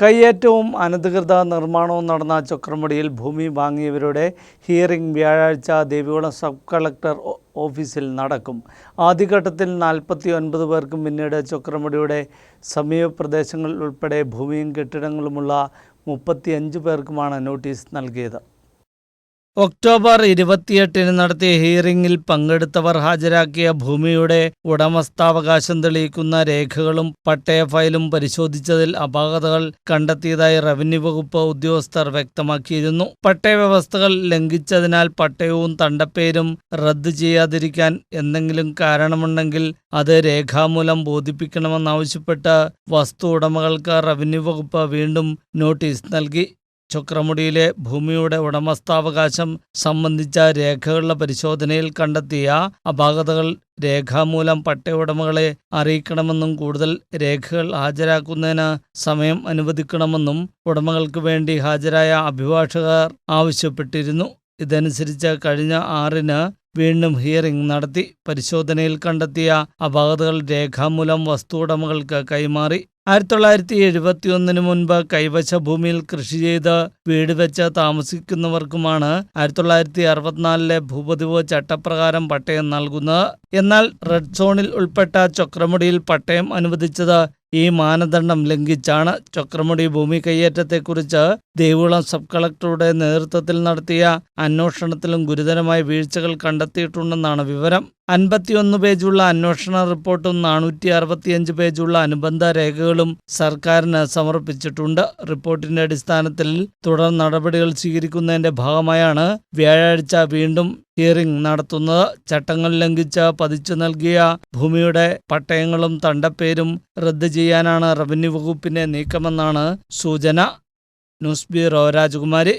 കയ്യേറ്റവും അനധികൃത നിർമ്മാണവും നടന്ന ചക്രമുടിയിൽ ഭൂമി വാങ്ങിയവരുടെ ഹിയറിംഗ് വ്യാഴാഴ്ച ദേവികുളം സബ് കളക്ടർ ഓഫീസിൽ നടക്കും. ആദ്യഘട്ടത്തിൽ നാൽപ്പത്തി ഒൻപത് പേർക്കും പിന്നീട് ചക്രമുടിയുടെ സമീപ ഉൾപ്പെടെ ഭൂമിയും കെട്ടിടങ്ങളുമുള്ള മുപ്പത്തിയഞ്ച് പേർക്കുമാണ് നോട്ടീസ് നൽകിയത്. ഒക്ടോബർ ഇരുപത്തിയെട്ടിന് നടത്തിയ ഹിയറിംഗിൽ പങ്കെടുത്തവർ ഹാജരാക്കിയ ഭൂമിയുടെ ഉടമസ്ഥാവകാശം തെളിയിക്കുന്ന രേഖകളും പട്ടയ ഫയലും പരിശോധിച്ചതിൽ അപാകതകൾ കണ്ടെത്തിയതായി റവന്യൂ വകുപ്പ് ഉദ്യോഗസ്ഥർ വ്യക്തമാക്കിയിരുന്നു. പട്ടയ വ്യവസ്ഥകൾ ലംഘിച്ചതിനാൽ പട്ടയവും തണ്ടപ്പേരും റദ്ദു ചെയ്യാതിരിക്കാൻ എന്തെങ്കിലും കാരണമുണ്ടെങ്കിൽ അത് രേഖാമൂലം ബോധിപ്പിക്കണമെന്നാവശ്യപ്പെട്ട് വസ്തു ഉടമകൾക്ക് റവന്യൂ വകുപ്പ് വീണ്ടും നോട്ടീസ് നൽകി. ചക്രമുടിയിലെ ഭൂമിയുടെ ഉടമസ്ഥാവകാശം സംബന്ധിച്ച രേഖകളുടെ പരിശോധനയിൽ കണ്ടെത്തിയ അപാകതകൾ രേഖാമൂലം പട്ടയുടമകളെ അറിയിക്കണമെന്നും കൂടുതൽ രേഖകൾ ഹാജരാക്കുന്നതിന് സമയം അനുവദിക്കണമെന്നും ഉടമകൾക്ക് വേണ്ടി ഹാജരായ അഭിഭാഷകർ ആവശ്യപ്പെട്ടിരുന്നു. ഇതനുസരിച്ച് കഴിഞ്ഞ ആറിന് വീണ്ടും ഹിയറിംഗ് നടത്തി. പരിശോധനയിൽ കണ്ടെത്തിയ അപാകതകൾ രേഖാമൂലം വസ്തു ഉടമകൾക്ക് കൈമാറി. ആയിരത്തി തൊള്ളായിരത്തി എഴുപത്തി ഒന്നിന് മുൻപ് കൈവശ ഭൂമിയിൽ കൃഷി ചെയ്ത് വീട് വെച്ച് താമസിക്കുന്നവർക്കുമാണ് ആയിരത്തി തൊള്ളായിരത്തി അറുപത്തിനാലിലെ ഭൂപതിവ് ചട്ടപ്രകാരം പട്ടയം നൽകുന്നത്. എന്നാൽ റെഡ് സോണിൽ ഉൾപ്പെട്ട ചക്രമുടിയിൽ പട്ടയം അനുവദിച്ചത് ഈ മാനദണ്ഡം ലംഘിച്ചാണ്. ചക്രമുടി ഭൂമി കയ്യേറ്റത്തെക്കുറിച്ച് ദേവികുളം സബ് കളക്ടറുടെ നേതൃത്വത്തിൽ നടത്തിയ അന്വേഷണത്തിലും ഗുരുതരമായ വീഴ്ചകൾ കണ്ടെത്തിയിട്ടുണ്ടെന്നാണ് വിവരം. അൻപത്തിയൊന്ന് പേജുള്ള അന്വേഷണ റിപ്പോർട്ടും നാനൂറ്റി അറുപത്തിയഞ്ച് പേജുള്ള അനുബന്ധ രേഖകളും സർക്കാരിന് സമർപ്പിച്ചിട്ടുണ്ട്. റിപ്പോർട്ടിന്റെ അടിസ്ഥാനത്തിൽ തുടർ നടപടികൾ സ്വീകരിക്കുന്നതിന്റെ ഭാഗമായാണ് വ്യാഴാഴ്ച വീണ്ടും ഹിയറിംഗ് നടത്തുന്നത്. ചട്ടങ്ങൾ ലംഘിച്ച് പതിച്ചു നൽകിയ ഭൂമിയുടെ പട്ടയങ്ങളും തണ്ടപ്പേരും റദ്ദ് ചെയ്യാനാണ് റവന്യൂ വകുപ്പിന്റെ നീക്കമെന്നാണ് സൂചന. ന്യൂസ് ബ്യൂറോ രാജകുമാരി.